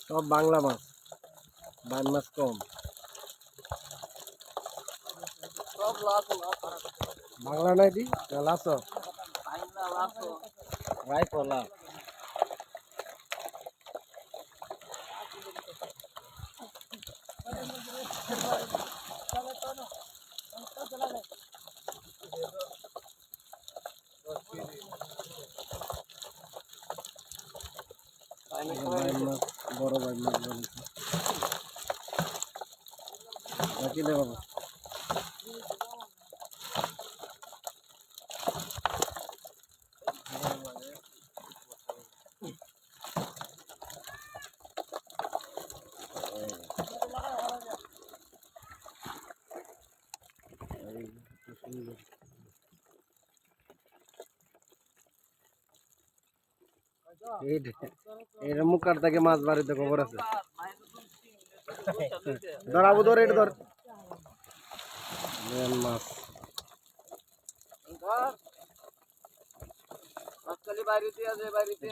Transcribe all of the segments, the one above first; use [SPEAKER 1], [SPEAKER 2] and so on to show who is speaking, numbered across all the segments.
[SPEAKER 1] সব বাংলা মাছ। বান মাছ কম। বাংলা নাই দি লাস।
[SPEAKER 2] বাইন্দা লাশ
[SPEAKER 1] রাই পলা বাইন মাছ বড় মাছ বাকি দে দে- মুখার থেকে মাছ বাড়িতে খবর আছে। ধর আবু, ধর এটা ধর। মাছ।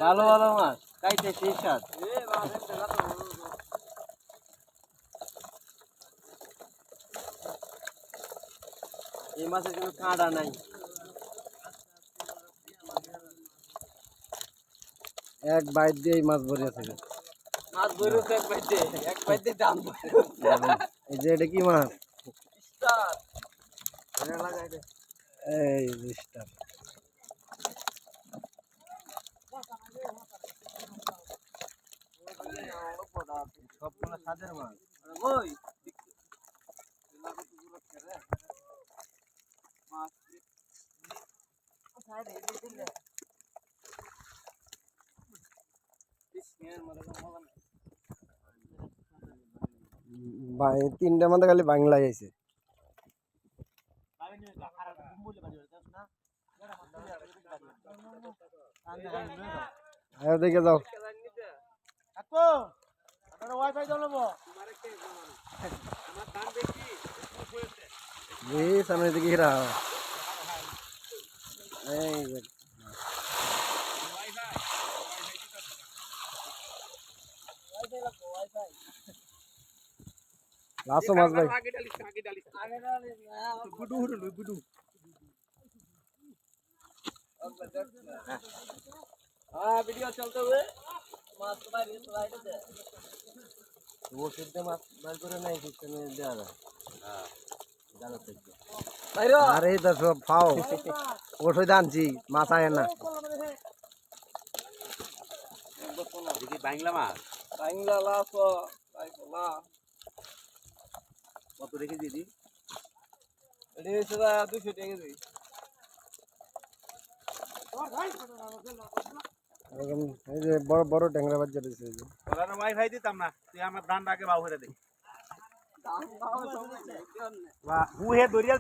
[SPEAKER 1] ভালো ভালো মাছ। খাইতে সেই স্বাদ। এই মাছের কোনো কাঁটা নাই। এক বাইট দিয়ে মাছ ভরে আছে
[SPEAKER 2] মাছ বইরু এক বাইতে এক বাইতে দাম
[SPEAKER 1] এই যে এটা কি মাছ?
[SPEAKER 2] স্টার।
[SPEAKER 1] এই মিস্টার সবগুলো স্বাদের মাছ।
[SPEAKER 2] ওই। মাছ
[SPEAKER 1] তিনটা মধ্যে খালি বাংলায় আছে আয় দেখে যাও। সামনে দিকে এই লাস্ট মাছ ভাই।
[SPEAKER 2] হ্যাঁ ভিডিও চলতে হবে। মাছ তো বাইরে লাইটে দে।
[SPEAKER 1] ওষুধ মাছ বার করে নাই সিস্টেমে দেওয়া যায়। জানো তো কি।
[SPEAKER 2] বাইরে।
[SPEAKER 1] আরে তো সব ফাও। ওষুধ আনছি মাছ আয় না।
[SPEAKER 3] বাংলা মাছ।
[SPEAKER 2] বাংলা বাইকলা
[SPEAKER 3] কত রেখে দিদি
[SPEAKER 2] এটি হচ্ছে দুশো টাকা দিই
[SPEAKER 1] এরকম এই যে বড় বড় ট্যাংরা বাচ্চা রয়েছে এই যে।
[SPEAKER 3] ওরা ওয়াইফাই দিতাম না। তুই আমার ধান আগে বাউ করে দে। দরিয়াল